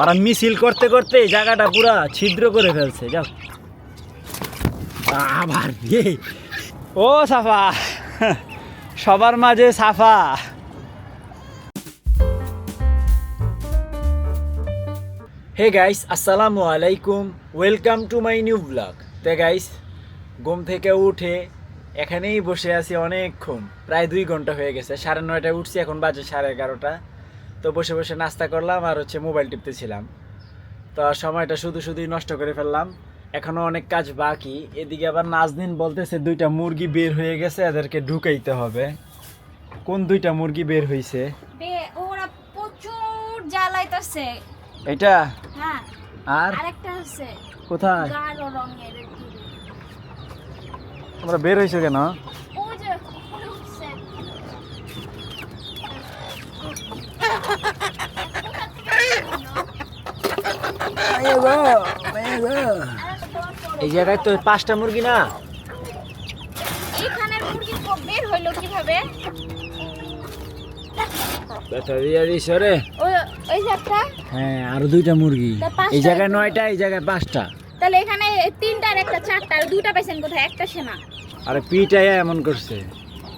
ওরা মিছিল করতে করতে জায়গাটা পুরা ছিদ্র করে ফেলছে, যাও। আবার ও সাফা, সবার মাঝে সাফা। হে গাইস, আসসালামু আলাইকুম, welcome to my new vlog. তে গাইস, ঘুম থেকে উঠে এখানেই বসে আছি অনেকক্ষণ, প্রায় দুই ঘণ্টা হয়ে গেছে, সাড়ে নয়টায় উঠছি, এখন বাজে সাড়ে এগারোটা। তো বসে বসে নাস্তা করলাম আর হচ্ছে মোবাইল টিপতেছিলাম। তো সময়টা শুধু শুধুই নষ্ট করে ফেললাম। এখনও অনেক কাজ বাকি। এদিকে আবার নাজদিন বলতেছে দুইটা মুরগি বের হয়ে গেছে এদেরকে ঢুকাইতে হবে। কোন দুইটা মুরগি বের হয়েছে ওরা প্রচুর জ্বালাইতেছে। এটা? হ্যাঁ। আর? আরেকটা হচ্ছে কোথায়? গাঢ় রঙের একটু। বের হয়েছো কেন ওই যে উপরে উঠছে এই জায়গায় তো পাঁচটা মুরগি না? এইখানের মুরগি বের হইল কীভাবে? হ্যাঁ আরও দুইটা মুরগি। এই জায়গায় নয়টা এই জায়গায় পাঁচটা। তাহলে এখানে তিনটা আর একটা চারটা আর দুটা পেছেন কোথায়? একটা সেনা আর পিটাই এমন করছে।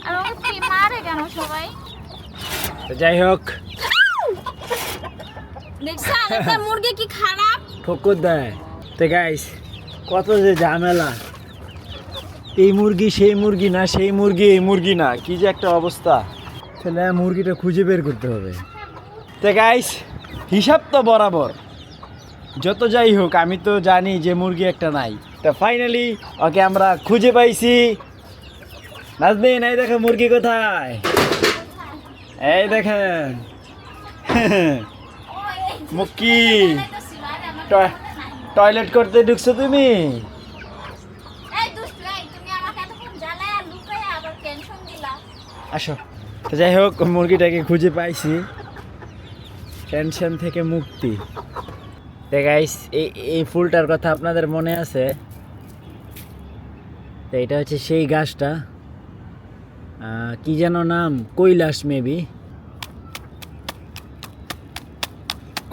আর মারে কেন সবাই? তো যাই হোক। মুরগি কি খারাপ? ঠকুর দেয়। তো গাইস কত যে ঝামেলা। এই মুরগি সেই মুরগি না সেই মুরগি এই মুরগি না কি যে একটা অবস্থা। তাহলে মুরগিটা খুঁজে বের করতে হবে। তো গাইস হিসাব তো বরাবর। যত যাই হোক আমি তো জানি যে মুরগি একটা নাই। তো ফাইনালি ওকে আমরা খুঁজে পাইছি। নাজদিন এই দেখো মুরগি কোথায়। এই দেখেন। মুক্কি টয়- টয়লেট করতে ঢুকছো তুমি? আসো। তো যাই হোক মুরগিটাকে খুঁজে পাইছি। টেনশন থেকে মুক্তি। গাইস এই এই ফুলটার কথা আপনাদের মনে আছে? তো এটা হচ্ছে সেই গাছটা। কি যেন নাম? কৈলাস মেবি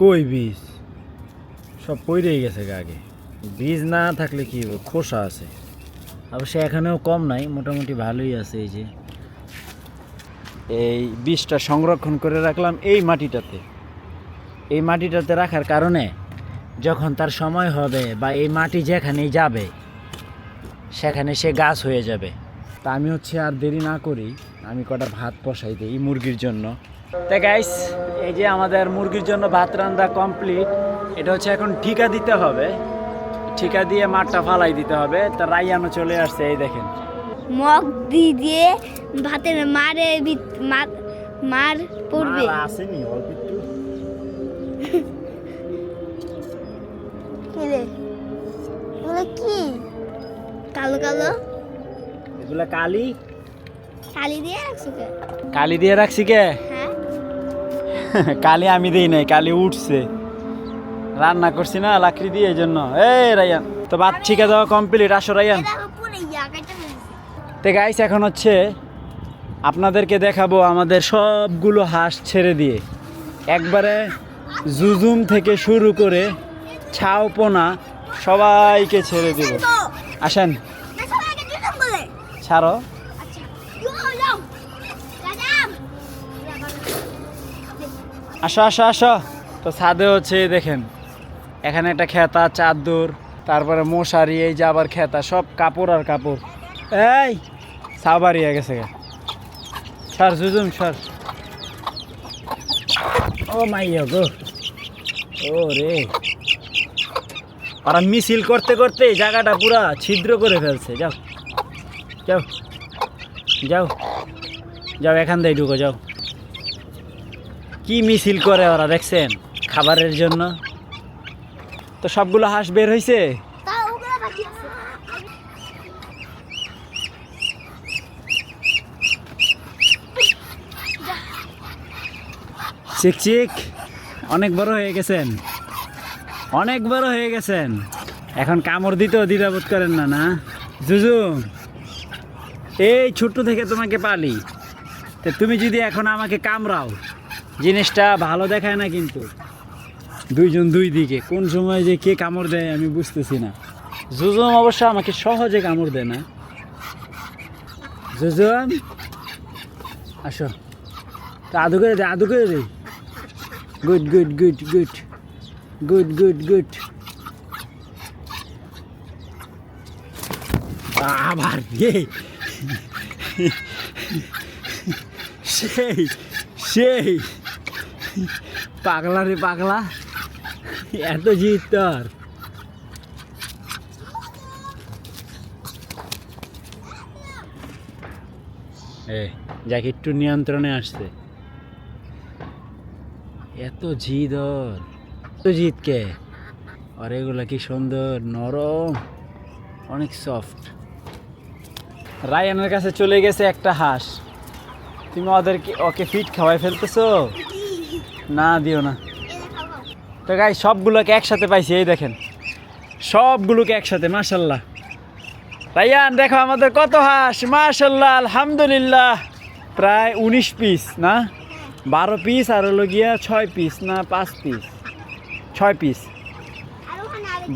কই বীজ? সব পইরেই গেছে আগে। বীজ না থাকলে কি হবে? খোসা আছে? অবশ্য এখানেও কম নাই, মোটামুটি ভালোই আছে এই যে। এই বীজটা সংরক্ষণ করে রাখলাম এই মাটিটাতে। এই মাটিটাতে রাখার কারণে যখন তার সময় হবে বা এই মাটি যেখানেই যাবে, সেখানে সে গাছ হয়ে যাবে। তা আমি হচ্ছে আর দেরি না করি আমি কটা ভাত বসাই দিই মুরগির জন্য। তা গাইস এই যে আমাদের মুরগির জন্য ভাত রান্না কমপ্লিট এটা হচ্ছে এখন ঠিকা দিতে হবে। ঠিকা দিয়ে মাঠটা ফালাই দিতে হবে। তা রাইয়ানো চলে আসছে এই দেখেন। মগ দিয়ে ভাতের মারে ভিত- মা- মার পড়বে। আসেনি অল্প একটু। কি? কালো কালো? এগুলা কালি। কালি দিয়ে রাখছো কে? কালি দিয়ে রাখছি কে? হ্যাঁ। কালি আমি দিই নাই কালি উঠছে। রান্না করছি না লাকড়ি দিয়ে এই জন্য। এই রায়ান তো ভাত ঠিকা দেওয়া কমপ্লিট আসো রায়ান তো গাইস এখন হচ্ছে আপনাদেরকে দেখাবো আমাদের সবগুলো হাঁস ছেড়ে দিয়ে। একবারে জুজুম থেকে শুরু করে ছাউপোনা সবাইকে ছেড়ে দেব। আসেন। ছাড়ো। আসো আসো আসো। তো ছাদে হচ্ছে, দেখেন, এখানে একটা খেতা, চাদর, তারপরে মশারি, এই যে আবার খেতা, সব কাপড় আর কাপড়। এই সাবারি হয়ে গেছে। সর, জুজুম, সর। ও মাইয়া গো। ও রে। ওরা মিছিল করতে করতে জায়গাটা পুরা ছিদ্র করে ফেলছে। যাও যাও যাও। যাও, এখান দিয়ে ঢুকো, যাও। কি মিছিল করে ওরা, দেখছেন? খাবারের জন্য। তো সবগুলো হাঁস বের হয়েছে তা ওগুলো বাকি আছে চিক চিক, অনেক বড় হয়ে গেছেন। অনেক বড় হয়ে গেছেন। এখন কামড় দিতেও দ্বিধাবোধ করেন না না? জুজু, এই ছোট্ট থেকে তোমাকে পালি। তো তুমি যদি এখন আমাকে কামড়াও জিনিসটা ভালো দেখায় না কিন্তু। দুইজন দুই দিকে, কোন সময় যে কে কামড় দেয় আমি বুঝতেছি না। জুজুম অবশ্য আমাকে সহজে কামড় দেয় না। জুজুম আসো। তা আদু করে দে, আদু করে দে। Good good good good good good good. আবার সেই সেই। পাগলা রে পাগলা। এত জিত তোর। যাকে, একটু নিয়ন্ত্রণে আসছে। এত জিদ ওর। এত জিদ কে? আর এগুলা কি সুন্দর, নরম, অনেক সফট রায়ানের কাছে চলে গেছে একটা হাঁস। তুমি ওদেরকে, ওকে ফিট খাওয়াই ফেলতেছো? না, দিও না। তো গাই সবগুলোকে একসাথে পাইছি, এই দেখেন। সবগুলোকে একসাথে, মাশাল্লাহ। রায়ান দেখো আমাদের কত হাঁস, মাশাল্লাহ, আলহামদুলিল্লাহ। প্রায় উনিশ পিস না? বারো পিস আর হলো গিয়া ছয় পিস না, পাঁচ পিস ছয় পিস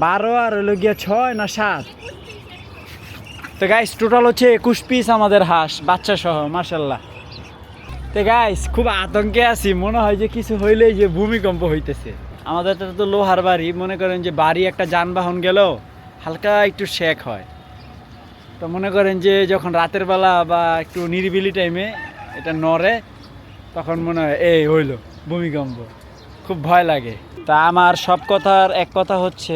বারো আর হলো গিয়া ছয় না সাত? তো গাইস টোটাল হচ্ছে একুশ পিস আমাদের হাঁস বাচ্চা সহ মাশাল্লাহ। তো গাইস খুব আতঙ্কে আছি। মনে হয় যে কিছু হইলেই যে ভূমিকম্প হইতেছে। আমাদের তো লোহার বাড়ি। মনে করেন যে বাড়ি একটা যানবাহন গেল, হালকা একটু শেক হয়। তো মনে করেন যে যখন রাতের বেলা বা একটু নিরিবিলি টাইমে এটা নড়ে, তখন মনে হয়, এই হইল ভূমিকম্প। খুব ভয় লাগে। তা আমার সব কথার এক কথা হচ্ছে,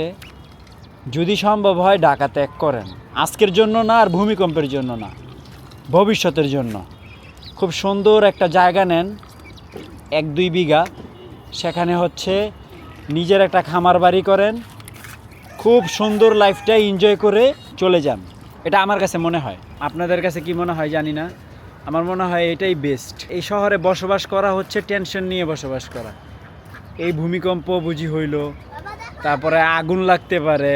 যদি সম্ভব হয় ঢাকা ত্যাগ করেন। আজকের জন্য না আর ভূমিকম্পের জন্য না, ভবিষ্যতের জন্য। খুব সুন্দর একটা জায়গা নেন, এক দুই বিঘা। সেখানে হচ্ছে নিজের একটা খামার বাড়ি করেন, খুব সুন্দর লাইফটা এনজয় করে চলে যান। এটা আমার কাছে মনে হয়। আপনাদের কাছে কি মনে হয় জানি না। আমার মনে হয় এটাই বেস্ট এই শহরে বসবাস করা হচ্ছে টেনশন নিয়ে বসবাস করা। এই ভূমিকম্প বুঝি হইল, তারপরে আগুন লাগতে পারে,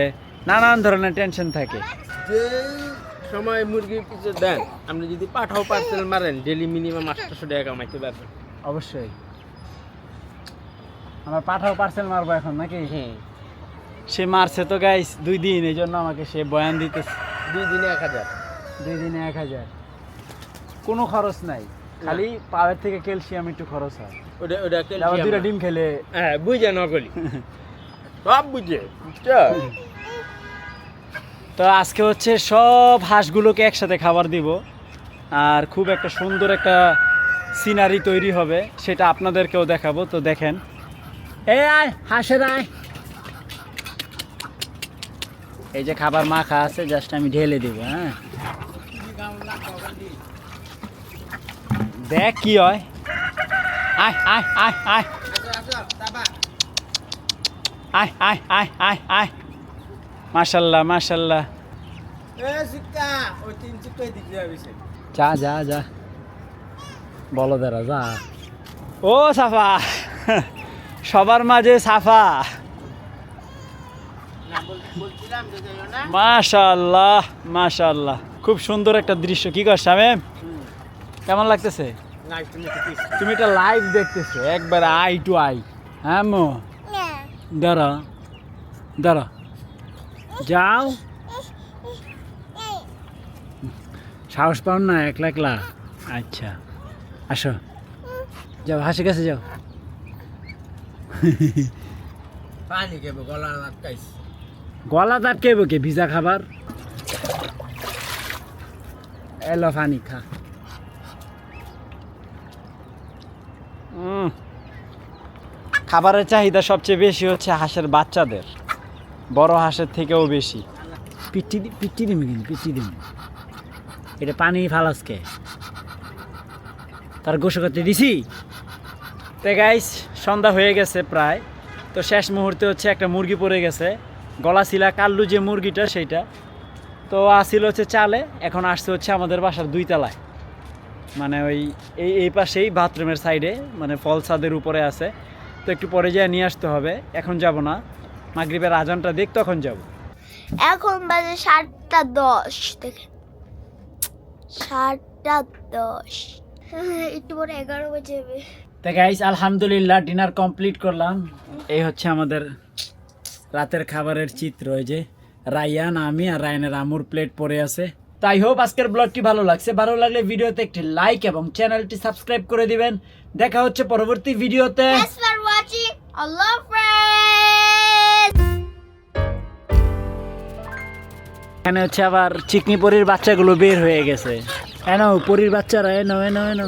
নানান ধরনের টেনশন থাকে। সময় মুরগির পিছু দেন আপনি যদি পাঠাও পার্সেল মারেন ডেলি মিনিমাম আটশোশো টাকা কামাইতে পারবেন। অবশ্যই। আমার পাঠাও পার্সেল মারবো এখন নাকি? হুম সে মারছে তো গাইস দুই দিন এই জন্য আমাকে সে বয়ান দিতেছে। দুই দিনে এক হাজার। দুই দিনে এক হাজার। কোনো খরচ নাই। খালি পাওয়ার থেকে ক্যালসিয়াম একটু খরচ হয়। ওটা ওটা আবার দুইটা ডিম খেলে হ্যাঁ বুঝে নকলি। সব বুঝে বুঝছ? তো আজকে হচ্ছে সব হাঁসগুলোকে একসাথে খাবার দিব। আর খুব একটা সুন্দর একটা সিনারি তৈরি হবে, সেটা আপনাদেরকেও দেখাবো, তো দেখেন। এ আয়, হাঁসের আয়। এই যে খাবার মাখা আছে, জাস্ট আমি ঢেলে দিব হ্যাঁ। দেখ কি হয়। আয় আয় আয়। আয় আয় আয় আয় আয় আয়। মাশাল্লাহ মাশাল্লাহ। যা যা যা। বলো দাঁড়া যা। ও সাফা সবার মাঝে সাফা। মাশাল্লাহ মাশাল্লাহ। খুব সুন্দর একটা দৃশ্য। কি কর শামেম? কেমন লাগতেছে? তুমি একটু পিস তুমি এটা লাইভ দেখতেছো একবার আই টু আই হ্যাঁ মো? দাঁড়া দাঁড়া। যাও। সাহস পাও না একলা একলা? আচ্ছা আসো। যাও হাসি কাছে যাও। পানি খেবো গলা আটকাইছে গলা দাঁতকে কে? ভিজা খাবার? এলো পানি খা। খাবারের চাহিদা সবচেয়ে বেশি হচ্ছে হাঁসের বাচ্চাদের। বড় হাঁসের থেকেও বেশি। পিটি পিটি দিবি কিন্তু পিটি দিবি এটা পানি ফালাসকে তার গোসল করতে দিছি। তো গাইস সন্ধ্যা হয়ে গেছে প্রায়। তো শেষ মুহূর্তে হচ্ছে একটা মুরগি পড়ে গেছে। গলা ছিলা কাল্লু যে মুরগিটা সেইটা। তো আসিল হচ্ছে চালে এখন আসছে হচ্ছে আমাদের বাসার দুই তলায় মানে ওই এই এই পাশেই বাথরুমের সাইডে মানে ফল ছাদের উপরে আছে। তো একটু পরে যেয়ে নিয়ে আসতে হবে। এখন যাব না। মাগরিবের আজানটা দেখ তখন যাব। এখন বাজে সাতটা দশ দেখেন। সাতটা দশ। একটু পরে এগারো বাজে যাবে তো গাইস আলহামদুলিল্লাহ ডিনার কমপ্লিট করলাম। এই হচ্ছে আমাদের রাতের খাবারের চিত্র এই যে রায়ান আমি আর রায়ানের আমুর প্লেট পড়ে আছে। তাই হোপ আজকের ব্লগটি ভালো লাগছে। ভালো লাগলে ভিডিওতে একটি লাইক এবং চ্যানেলটি সাবস্ক্রাইব করে দিবেন। দেখা হচ্ছে পরবর্তী ভিডিওতে Thanks এখানে হচ্ছে আবার চিকনি পরির বাচ্চাগুলো বের হয়ে গেছে। এনো, পরির বাচ্চারা, এনো এনো এনো।